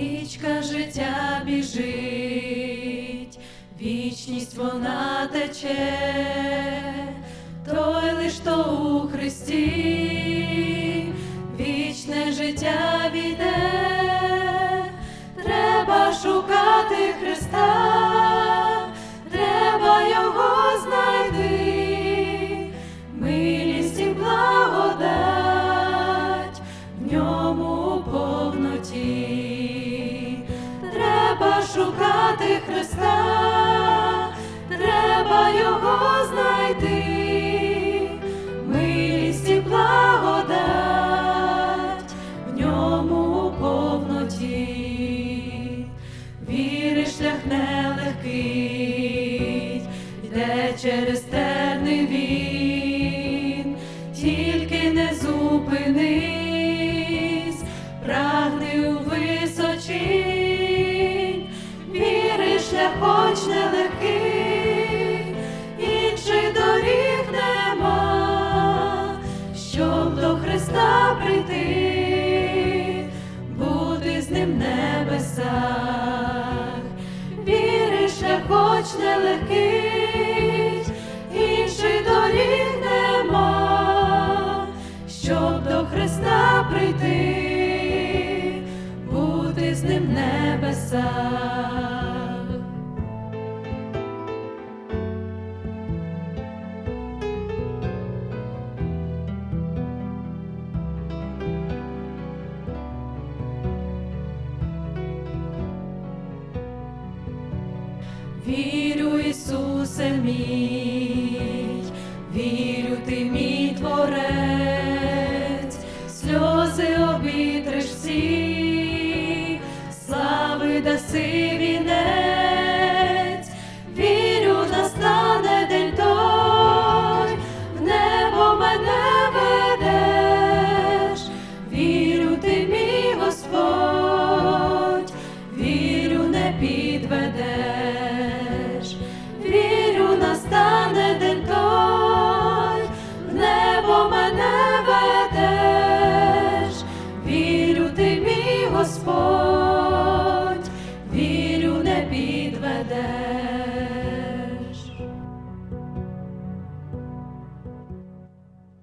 річка життя біжить, вічність вона тече, той лиш то у Христі, вічне життя війде, треба шукати Христа, треба його знайти, милість і благодать в ньому повноті. Шукати Христа, треба його знайти, милість і благодать в ньому повноті. Віри шлях нелегкий, йде через терни нелегкий, інших доріг нема, щоб до Христа прийти, з ним в Ісусе мій, вірю, ти мій творець, сльози обітриш всі, слави даси